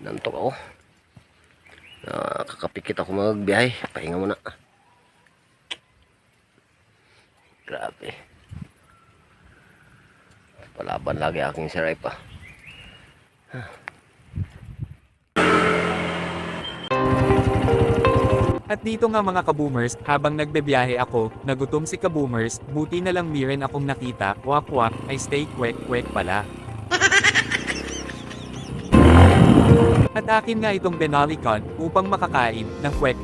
Nantok ako. Nakakapikit ako magbiyahe. Pahinga muna. Grabe. Palaban lagi aking siray pa. At dito nga mga kaboomers, habang nagbebiyahe ako, nagutom si kaboomers, buti na lang miren akong nakita, wak wak, ay stay kwek kwek pala. At akin nga itong Benalicon, upang makakain, ng kwek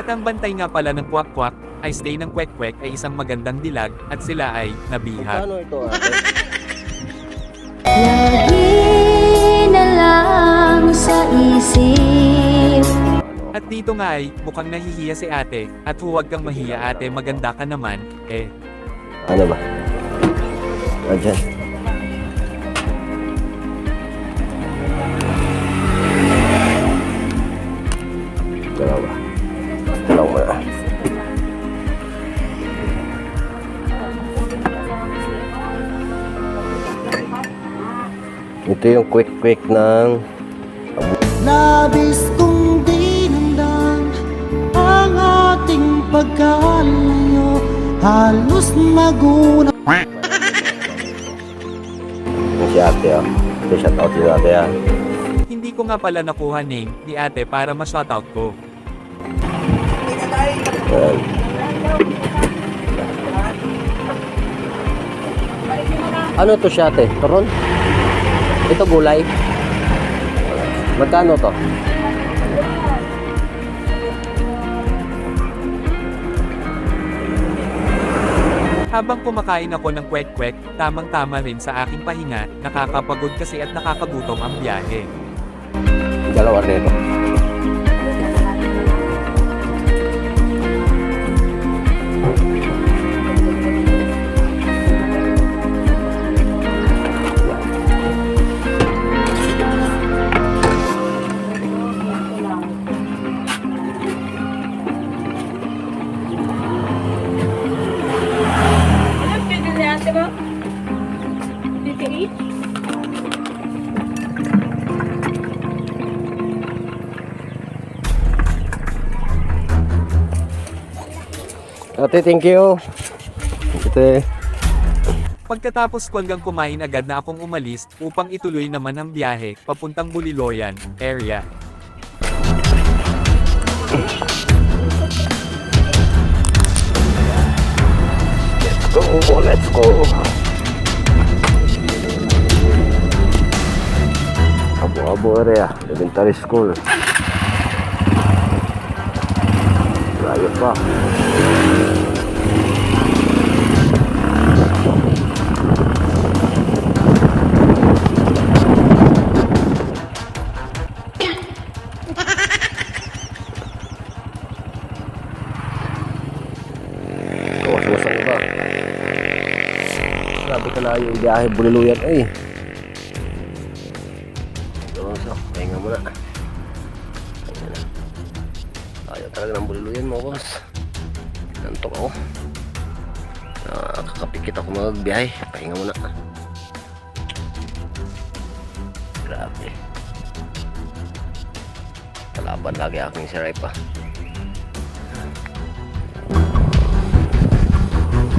At ang bantay nga pala ng kwak kwak, ay stay ng kwek kwek ay isang magandang dilag, at sila ay, nabihag. Paano ito ate? Lagi na lang sa isip At dito nga ay, mukhang nahihiya si ate, at huwag kang mahiya ate maganda ka naman, eh. Ano ba? Andyan. Ito yung quick-quick ng Labis kong dinamdam ang ating pagkalayo Halos maguna si ate ah. Ito shout out si ate ah. Hindi ko nga pala nakuha name ni ate para ma-shoutout ko. Ayan. Ano to siya ate? Turon? Ito gulay? Magkano to? Habang kumakain ako ng kwek-kwek, tamang-tama rin sa aking pahinga, nakakapagod kasi at nakakagutom ang biyahe. Dalawa rito. Ate, thank you. Ate. Pagkatapos ko hanggang kumain agad na akong umalis upang ituloy naman ang biyahe papuntang Buliloyan area. Go, let's go. Abo-abo area, elementary school. Layo pa. Grabe ka na yung biyahe buliluyan eh. So, pahinga muna. Ayaw talaga ng buliluyan mo, boss. Nantok ako. Nakakapikit ako magbiyahe. Pahinga muna. Grabe. Kalaban lagi aking siray pa.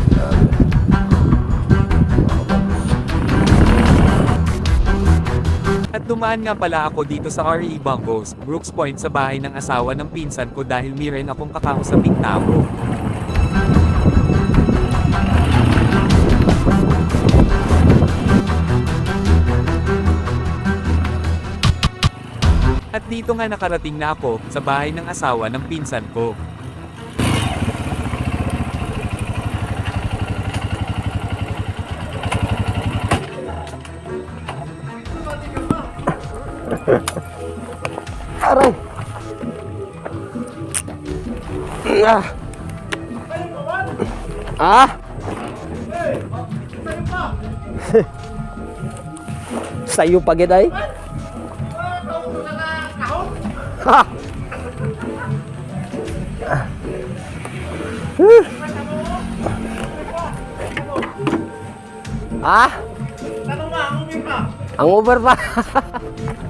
Grabe. Dumaan nga pala ako dito sa RE Bungos, Brooks Point sa bahay ng asawa ng pinsan ko dahil miren akong kakausaping tao. At dito nga nakarating na ako sa bahay ng asawa ng pinsan ko. Aray! Ah. Ah. Sa'yo pa gid ay. Ha. Ah. Ang Uber pa.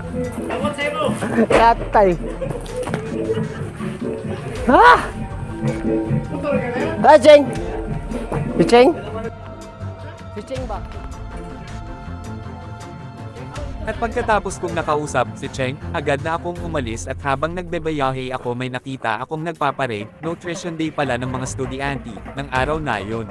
Katay. Ha? Ah, Cheng. Si Cheng? Si Cheng ba? At pagkatapos kong nakausap si Cheng, agad na akong umalis at habang nagbebayahe ako may nakita akong nagpaparade, nutrition day pala ng mga estudyante, ng araw na yun.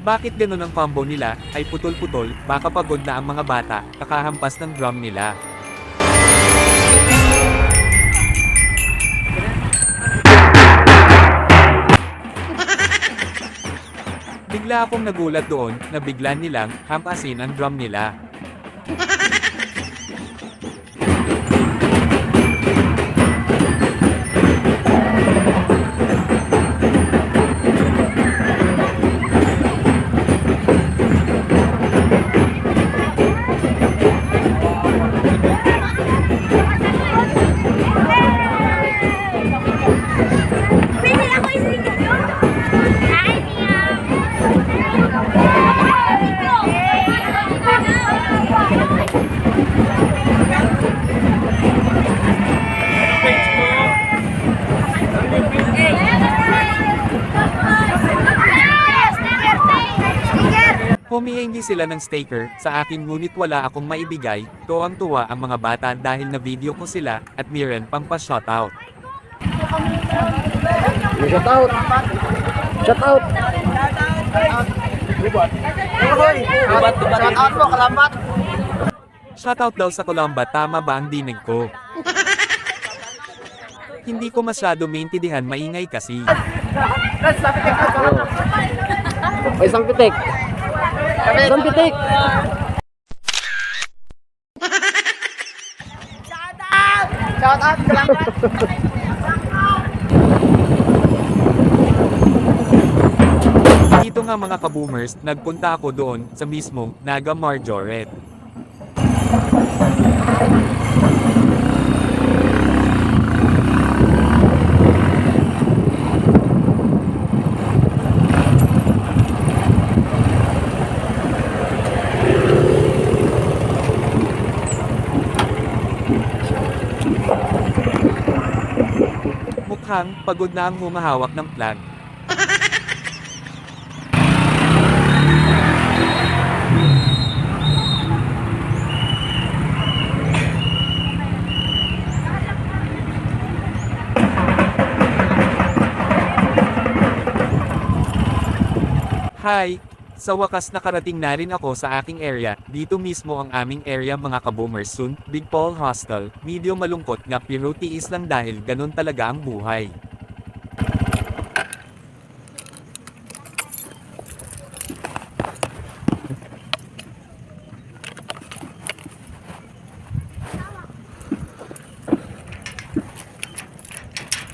Bakit ganun ang combo nila, ay putol-putol, baka pagod na ang mga bata, kakahampas ng drum nila. Bigla akong nagulat doon, na bigla nilang, hampasin ang drum nila. Humihingi sila ng staker sa akin ngunit wala akong maibigay, tuwang-tuwa ang mga bata dahil na video ko sila at Miren pang pa-shoutout. Shout out. Shout out. Shout out po, kalamat. Shoutout daw sa Colomba tama ba ang dinig ko? Hindi ko masyado maintindihan maingay kasi. Ay, isang pitik. Isang pitik. Dito nga mga kaboomers, nagpunta ako doon sa mismong Naga Marjoret. Mukhang pagod na ang humahawak ng flag. Hi! Sa wakas nakarating na rin ako sa aking area, dito mismo ang aming area mga kaboomers soon, Big Paul Hostel, medyo malungkot nga pero tiis lang dahil ganun talaga ang buhay.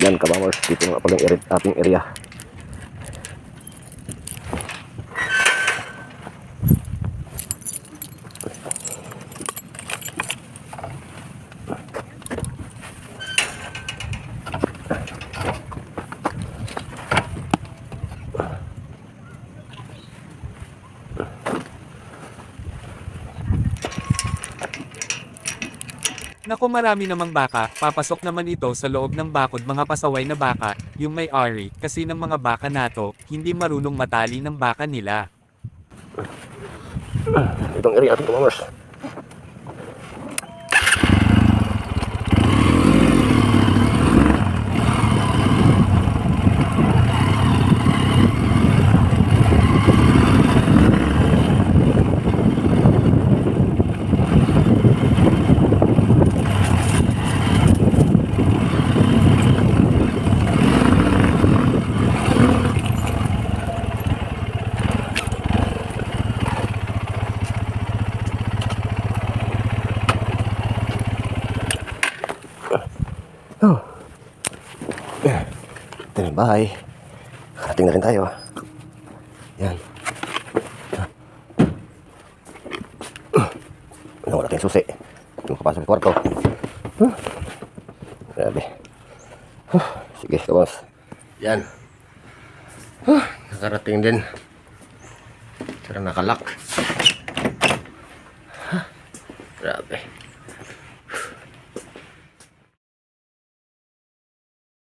Yan, kabamers. Dito nga pala yung ating area. Naku marami namang baka, papasok naman ito sa loob ng bakod mga pasaway na baka, yung may ari, kasi ng mga baka nato, hindi marunong matali ng baka nila. Itong area ating kabamers. Bahay. Karating na rin tayo. Yan. Ano, wala tayong susi. Hindi mo kapasok sa kwarto. Huh. Grabe. Huh. Sige, kabos. Yan. Huh. Nakarating din. Pero nakalak. Huh. Grabe.